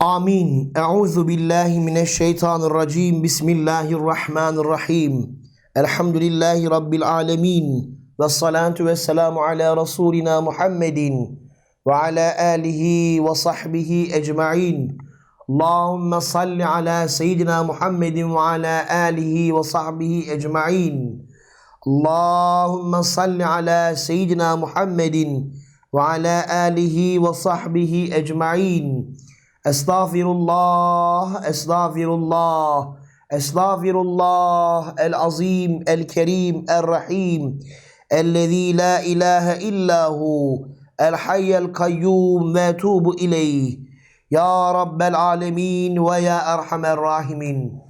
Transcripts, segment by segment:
Amin. Euzu billahi mineşşeytanirracim. Bismillahirrahmanirrahim. Elhamdülillahi rabbil alamin. Ve salatu ve selamu ala rasulina Muhammedin ve ala alihi ve sahbihi ecmaîn. Allahumme salli ala seyyidina Muhammedin ve ala alihi ve sahbihi ecmaîn. Allahumme salli ala seyyidina Muhammedin ve ala alihi ve sahbihi ecmaîn. Estağfirullah, estağfirullah, estağfirullah el azim, el kerim, el rahim, ellezî la ilahe illahu, el hayyel kayyum ve etubu ileyh. Ya Rabbel alemin ve ya erhamer rahimin.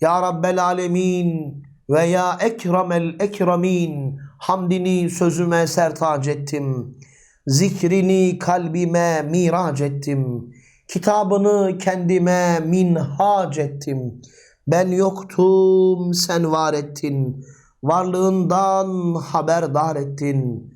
Ya Rabbel alemin ve ya ekremel ekremin. Hamdini sözüme sertac ettim. Zikrini kalbime mirac ettim. Kitabını kendime minhac ettim. Ben yoktum sen var ettin. Varlığından haberdar ettin.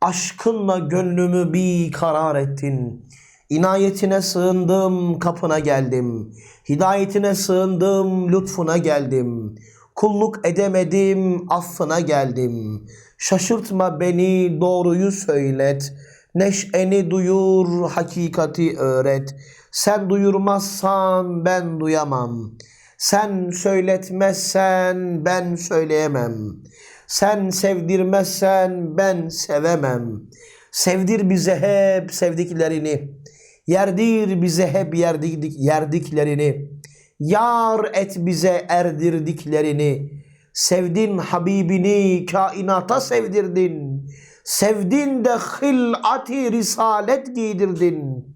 Aşkınla gönlümü bir karar ettin. İnayetine sığındım, kapına geldim. Hidayetine sığındım, lütfuna geldim. Kulluk edemedim, affına geldim. Şaşırtma beni, doğruyu söylet. Neşeni duyur, hakikati öğret. Sen duyurmazsan ben duyamam. Sen söyletmezsen ben söyleyemem. Sen sevdirmezsen ben sevemem. Sevdir bize hep sevdiklerini. Yerdir bize hep yerdik, yerdiklerini. Yar et bize erdirdiklerini. Sevdin Habibini kainata sevdirdin. Sevdin de hılati risalet giydirdin.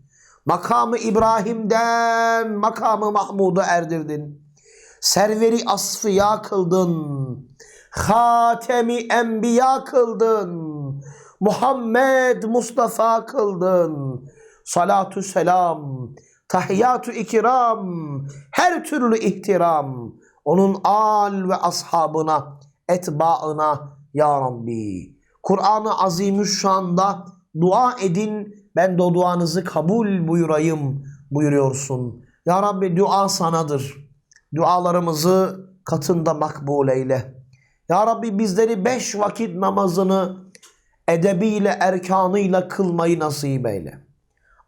Makamı İbrahim'den makamı Mahmud'a erdirdin. Serveri asfiya kıldın. Hatemi enbiya kıldın. Muhammed Mustafa kıldın. Salatü selam, tahiyyatü ikram, her türlü ihtiram. Onun al ve ashabına, etbaına ya Rabbi. Kur'an-ı Azimüşşan'da dua edin ben de o duanızı kabul buyurayım buyuruyorsun. Ya Rabbi dua sanadır. Dualarımızı katında makbul eyle. Ya Rabbi bizleri beş vakit namazını edebiyle, erkanıyla kılmayı nasip eyle.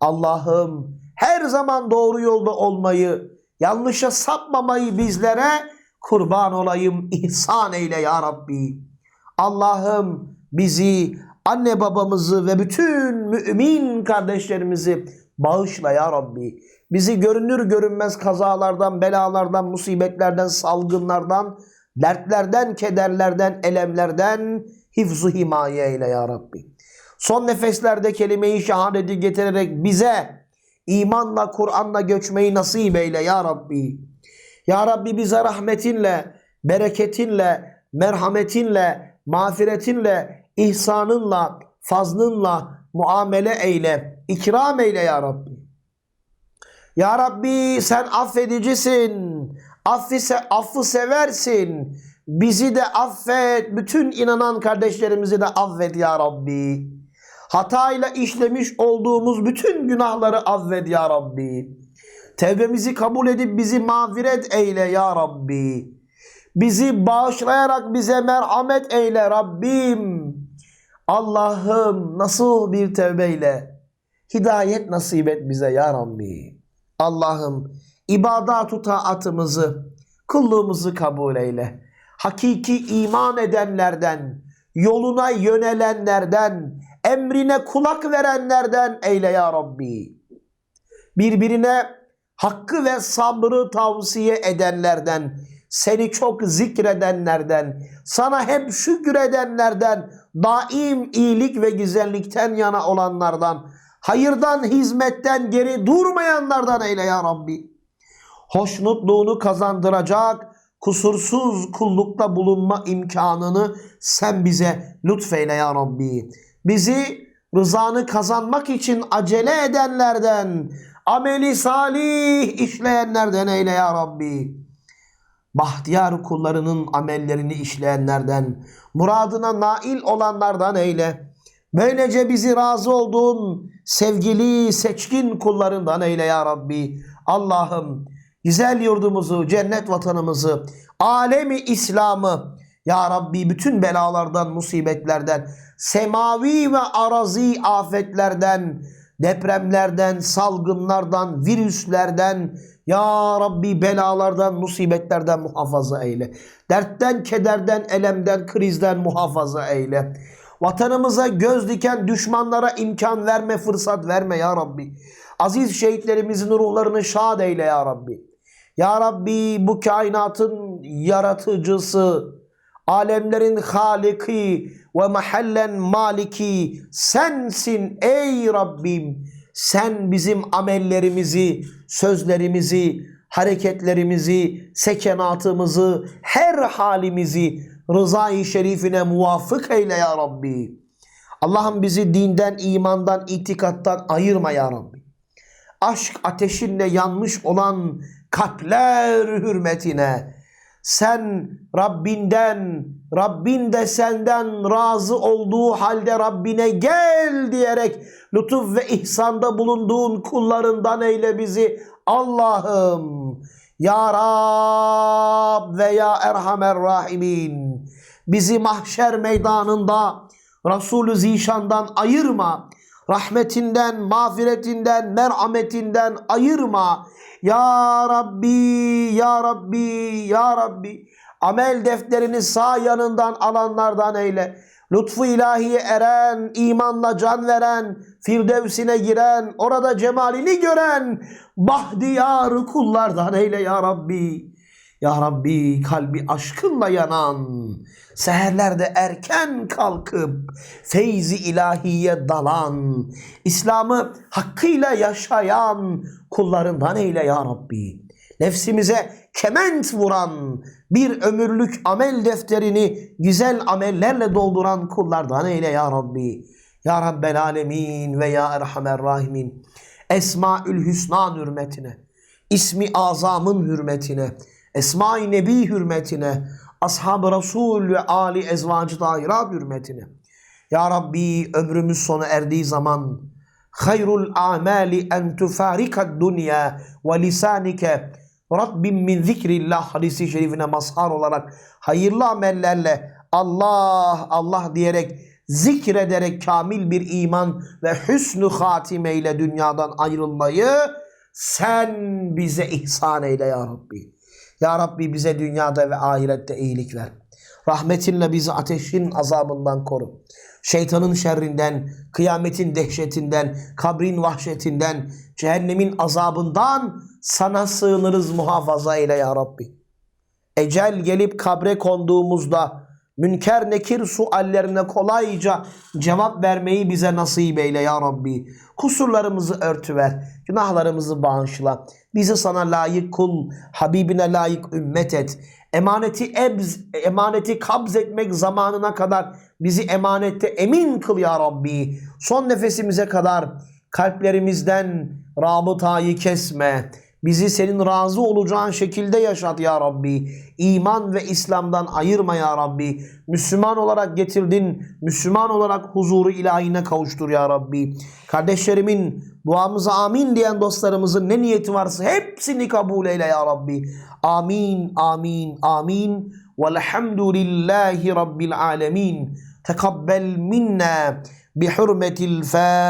Allah'ım her zaman doğru yolda olmayı, yanlışa sapmamayı bizlere kurban olayım, ihsan eyle ya Rabbi. Allah'ım bizi, anne babamızı ve bütün mümin kardeşlerimizi bağışla ya Rabbi. Bizi görünür görünmez kazalardan, belalardan, musibetlerden, salgınlardan, dertlerden, kederlerden, elemlerden hifzu himaye eyle ya Rabbi. Son nefeslerde kelime-i şehadeti getirerek bize imanla, Kur'an'la göçmeyi nasip eyle ya Rabbi. Ya Rabbi bize rahmetinle, bereketinle, merhametinle, mağfiretinle, ihsanınla, fazlınla muamele eyle, ikram eyle ya Rabbi. Ya Rabbi sen affedicisin, affi, se affı seversin. Bizi de affet, bütün inanan kardeşlerimizi de affet ya Rabbi. Hatayla işlemiş olduğumuz bütün günahları affet ya Rabbi. Tevbemizi kabul edip bizi mağfiret eyle ya Rabbi. Bizi bağışlayarak bize merhamet eyle Rabbim. Allah'ım nasıl bir tevbeyle hidayet nasip et bize ya Rabbi. Allah'ım ibadat-ı taatımızı, kulluğumuzu kabul eyle. Hakiki iman edenlerden, yoluna yönelenlerden, emrine kulak verenlerden eyle ya Rabbi. Birbirine hakkı ve sabrı tavsiye edenlerden, seni çok zikredenlerden, sana hep şükredenlerden, daim iyilik ve güzellikten yana olanlardan, hayırdan, hizmetten geri durmayanlardan eyle ya Rabbi. Hoşnutluğunu kazandıracak, kusursuz kullukta bulunma imkanını sen bize lütfeyle ya Rabbi. Bizi rızanı kazanmak için acele edenlerden, ameli salih işleyenlerden eyle ya Rabbi. Bahtiyar kullarının amellerini işleyenlerden, muradına nail olanlardan eyle. Böylece bizi razı olduğun sevgili seçkin kullarından eyle ya Rabbi. Allah'ım güzel yurdumuzu, cennet vatanımızı, alemi İslam'ı ya Rabbi bütün belalardan, musibetlerden, semavi ve arazi afetlerden, depremlerden, salgınlardan, virüslerden, ya Rabbi belalardan, musibetlerden muhafaza eyle. Dertten, kederden, elemden, krizden muhafaza eyle. Vatanımıza göz diken düşmanlara imkan verme, fırsat verme ya Rabbi. Aziz şehitlerimizin ruhlarını şad eyle ya Rabbi. Ya Rabbi bu kainatın yaratıcısı, alemlerin haliki ve mahallen maliki sensin ey Rabbim. Sen bizim amellerimizi, sözlerimizi, hareketlerimizi, sekenatımızı, her halimizi rızayı şerifine muvafık eyle ya Rabbi. Allah'ım bizi dinden, imandan, itikattan ayırma ya Rabbi. Aşk ateşinle yanmış olan kalpler hürmetine sen Rabbinden, Rabbin de senden razı olduğu halde Rabbine gel diyerek lütuf ve ihsanda bulunduğun kullarından eyle bizi Allah'ım. Ya Rab ve ya Erhamer Rahimin. Bizi mahşer meydanında Resulü Zişan'dan ayırma. Rahmetinden, mağfiretinden, merhametinden ayırma. Ya Rabbi, Ya Rabbi, Ya Rabbi. Amel defterini sağ yanından alanlardan eyle. Lütfu ilahiye eren, imanla can veren, firdevsine giren, orada cemalini gören bahtiyar kullardan eyle ya Rabbi. Ya Rabbi kalbi aşkınla yanan, seherlerde erken kalkıp feyzi ilahiye dalan, İslam'ı hakkıyla yaşayan kullarından eyle ya Rabbi. Nefsimize kement vuran, bir ömürlük amel defterini güzel amellerle dolduran kullardan eyle ya Rabbi. Ya Rabbel Alemin ve ya Erhamer Rahimin. Esmaül Hüsna hürmetine, ismi azamın hürmetine, Esma-i Nebi hürmetine, Ashab-ı Resul ve Ali Ezvacı Tahirat hürmetine. Ya Rabbi ömrümüz sona erdiği zaman hayrul amali en tufarikad dünya ve lisanike Rabbim min zikrillah hadisi şerifine mazhar olarak hayırlı amellerle Allah Allah diyerek zikrederek kamil bir iman ve hüsnü hatimeyle dünyadan ayrılmayı sen bize ihsan eyle ya Rabbi. Ya Rabbi bize dünyada ve ahirette iyilik ver. Rahmetinle bizi ateşin azabından koru. Şeytanın şerrinden, kıyametin dehşetinden, kabrin vahşetinden, cehennemin azabından sana sığınırız muhafaza eyle ya Rabbi. Ecel gelip kabre konduğumuzda münker nekir suallerine kolayca cevap vermeyi bize nasip eyle ya Rabbi. Kusurlarımızı örtüver, günahlarımızı bağışla. Bizi sana layık kul, Habibine layık ümmet et. Emaneti ebz, emaneti kabz etmek zamanına kadar bizi emanette emin kıl ya Rabbi. Son nefesimize kadar kalplerimizden rabıtayı kesme. Bizi senin razı olacağın şekilde yaşat ya Rabbi. İman ve İslam'dan ayırma ya Rabbi. Müslüman olarak getirdin. Müslüman olarak huzuru ilahine kavuştur ya Rabbi. Kardeşlerimin duamıza amin diyen dostlarımızın ne niyeti varsa hepsini kabul eyle ya Rabbi. Amin, amin, amin. Velhamdülillahi Rabbil alemin. Tekabbel minna bihurmetil Fatiha.